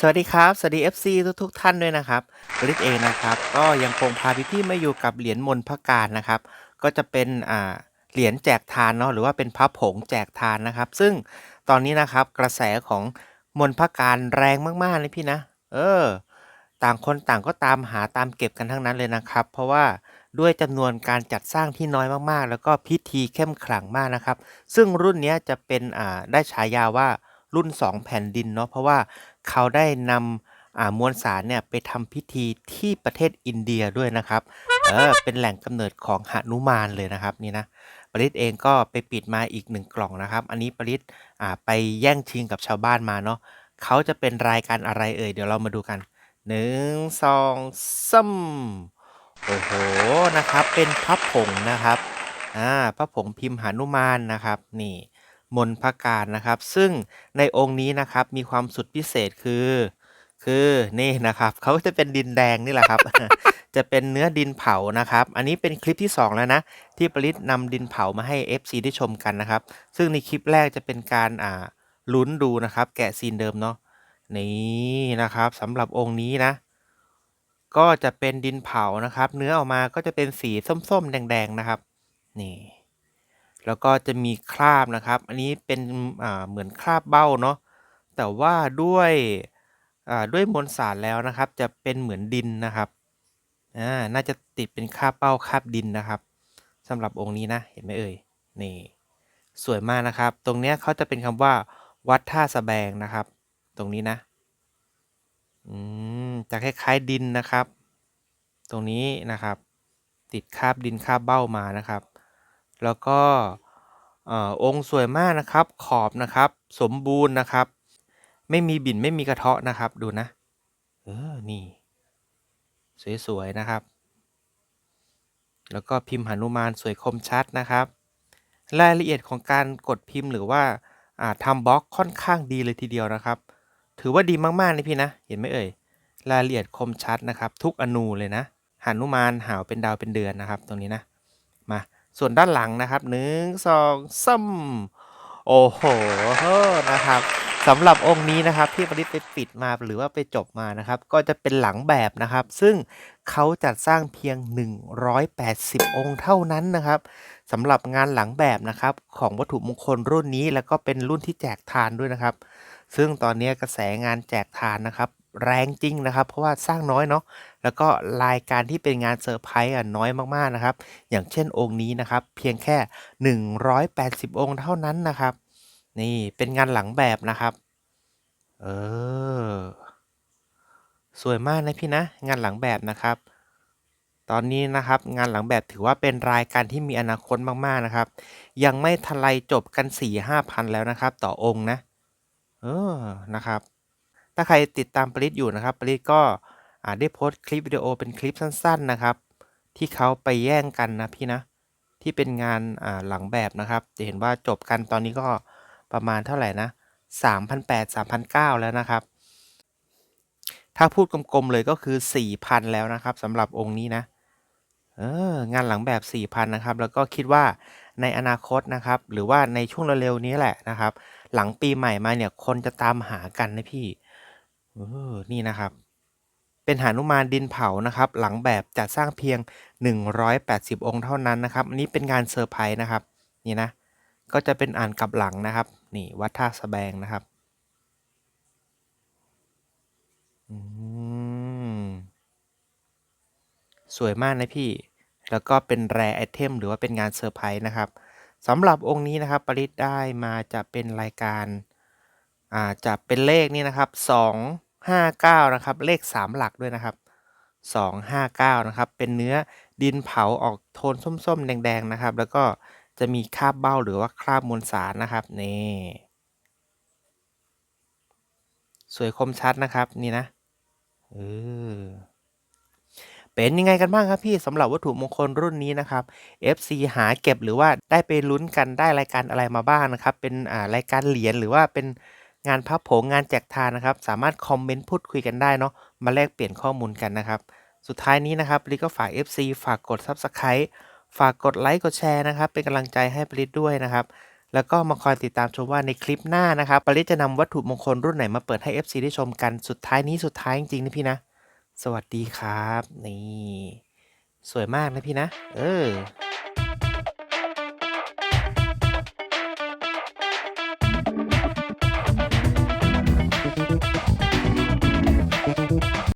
สวัสดีครับ สวัสดี FC ทุกๆท่านด้วยนะครับบริษเองนะครับ ก็ยังคงพาพี่ๆมาอยู่กับเหรียญมนพระการนะครับ ก็จะเป็นอ่าเหรียญแจกทานเนาะหรือว่าเป็นพระผงแจกทานนะครับ ซึ่งตอนนี้นะครับกระแสของมนพระการแรงมากๆเลยพี่นะ เออ ต่างคนต่างก็ตามหาตามเก็บกันทั้งนั้นเลยนะครับ เพราะว่าด้วยจำนวนการจัดสร้างที่น้อยมากๆ แล้วก็พิธีเข้มขลังมากนะครับ ซึ่งรุ่นนี้จะเป็นอ่าได้ฉายาว่า รุ่น 2 แผ่นดินเนาะเพราะว่าเขาได้นำมวลสารเนี่ยไปทำพิธีที่ประเทศอินเดียด้วยนะครับเออเป็นแหล่งกำเนิดของหนุมานเลยนะครับนี่นะปริศเองก็ไปปิดมาอีกหนึ่งกล่องนะครับ อันนี้ปริศไปแย่งชิงกับชาวบ้านมาเนาะเขาจะเป็นรายการอะไรเอ่ยเดี๋ยวเรามาดูกันหนึ่งสองซ้ำโอ้โหนะครับเป็นพระผงนะครับอ่าพระผงพิมพ์หนุมานนะครับนี่ มนพระการนะครับ ซึ่งในองค์นี้นะครับมีความสุดพิเศษคือ คือนี่นะครับเขาจะเป็นดินแดงนี่แหละครับ จะเป็นเนื้อดินเผานะครับ อันนี้เป็นคลิปที่ 2 แล้วนะ ที่ปริศนำดินเผามาให้ FC ได้ชมกันนะครับ ซึ่งในคลิปแรกจะเป็นการอ่าลุ้นดูนะครับ แกะซีนเดิมเนาะนี่นะครับสำหรับองค์นี้นะ ก็จะเป็นดินเผานะครับ เนื้อออกมาก็จะเป็นสีส้มๆ แดง ๆ นะครับ นี่ แล้วก็จะมีคราบนะครับ อันนี้เป็นอ่าเหมือนคราบเบ้าเนาะแต่ว่าด้วยอ่าด้วยมวลสารแล้วนะครับ จะเป็นเหมือนดินนะครับอ่าน่าจะติดเป็นคราบเบ้าคราบดินนะครับสำหรับองค์นี้นะเห็นไหมเอ่ยนี่สวยมากนะครับ ตรงเนี้ยเขาจะเป็นคำว่า วัดท่าสแบงนะครับ ตรงนี้นะอืมจะคล้ายๆดินนะครับ ตรงนี้นะครับ ติดคราบดินคราบเบ้ามานะครับ แล้วก็อองค์สวยมากนะครับ ขอบนะครับ สมบูรณ์นะครับ ไม่มีบิ่นไม่มีกระเทาะนะครับดูนะ เออ นี่ สวยๆนะครับ แล้วก็พิมพ์หนุมานสวยคมชัดนะครับ รายละเอียดของการกดพิมพ์หรือว่าอ่าทำบล็อกค่อนข้างดีเลยทีเดียวนะครับ ถือว่าดีมากๆนะพี่นะ เห็นไหมเอ่ย รายละเอียดคมชัดนะครับ ทุกอนูเลยนะหนุมานหาวเป็นดาวเป็นเดือนนะครับ ตรงนี้นะ ส่วนด้านหลังนะครับหนึ่งสองซ้ำโอ้โหนะครับสำหรับองค์นี้นะครับที่ปริศไปปิดมาหรือว่าไปจบมานะครับ ก็จะเป็นหลังแบบนะครับ ซึ่งเขาจัดสร้างเพียง 180 องค์เท่านั้นนะครับสำหรับงานหลังแบบนะครับ ของวัตถุมงคลรุ่นนี้แล้วก็เป็นรุ่นที่แจกทานด้วยนะครับ ซึ่งตอนนี้กระแสงานแจกทานนะครับ แรงจริงนะครับ เพราะว่าสร้างน้อยเนาะแล้วก็รายการที่เป็นงานเซอร์ไพรส์อะน้อยมากๆนะครับ อย่างเช่นองค์นี้นะครับ เพียงแค่ 180 องค์เท่านั้นนะครับ นี่เป็นงานหลังแบบนะครับ เออ สวยมากนะพี่นะ งานหลังแบบนะครับ ตอนนี้นะครับงานหลังแบบถือว่าเป็นรายการที่มีอนาคตมากๆนะครับ ยังไม่ทันไรจบกัน4ี่ห้าพันแล้วนะครับ ต่อองค์นะ เออนะครับ ถ้าใครติดตามปริศอยู่นะครับปริศก็อ่าได้โพสต์คลิปวิดีโอเป็นคลิปสั้น ๆนะครับ ที่เขาไปแย่งกันนะพี่นะ ที่เป็นงานหลังแบบนะครับ จะเห็นว่าจบกันตอนนี้ก็ประมาณเท่าไหร่นะ3,800 3,900 แล้วนะครับ ถ้าพูดกลมๆเลยก็คือ 4,000 แล้วนะครับสำหรับองค์นี้นะเอองานหลังแบบ 4,000 นะครับ แล้วก็คิดว่าในอนาคตนะครับ หรือว่าในช่วงเร็วๆนี้แหละนะครับ หลังปีใหม่มาเนี่ยคนจะตามหากันนะพี่ เออ นี่นะครับ เป็นหานุมานดินเผานะครับ หลังแบบจัดสร้างเพียง 180 องค์เท่านั้นนะครับ อันนี้เป็นงานเซอร์ไพรส์นะครับ นี่นะ ก็จะเป็นอ่านกลับหลังนะครับ นี่วัดท่าสะแบงนะครับสวยมากนะพี่ แล้วก็เป็นแรไอเทมหรือว่าเป็นงานเซอร์ไพรส์นะครับสำหรับองค์นี้นะครับปริศได้มาจะเป็นรายการ อ่าจะเป็นเลขนี่นะครับ259นะครับ เลข3หลักด้วยนะครับ259นะครับ เป็นเนื้อดินเผาออกโทนส้มๆ แดง ๆ นะครับ แล้วก็จะมีคราบเบ้าหรือว่าคราบมวลสารนะครับนี่สวยคมชัดนะครับนี่นะเออเป็นยังไงกันบ้างครับพี่สำหรับวัตถุมงคลรุ่นนี้นะครับ FC หาเก็บหรือว่าได้ไปลุ้นกันได้รายการอะไรมาบ้างนะครับ เป็นอ่ารายการเหรียญหรือว่าเป็น งานพับผงงานแจกทานนะครับ สามารถคอมเมนต์พูดคุยกันได้เนาะมาแลกเปลี่ยนข้อมูลกันนะครับ สุดท้ายนี้นะครับลิก็ฝาก FC ฝากกด Subscribe ฝากกดไลค์กดแชร์นะครับเป็นกำลังใจให้ปริศด้วยนะครับ แล้วก็มาคอยติดตามชมว่าในคลิปหน้านะครับปริศจะนำวัตถุมงคลรุ่นไหนมาเปิดให้ FC ได้ชมกันสุดท้ายนี้สุดท้ายจริงๆนะพี่นะ สวัสดีครับ นี่ สวยมากนะพี่นะ เออ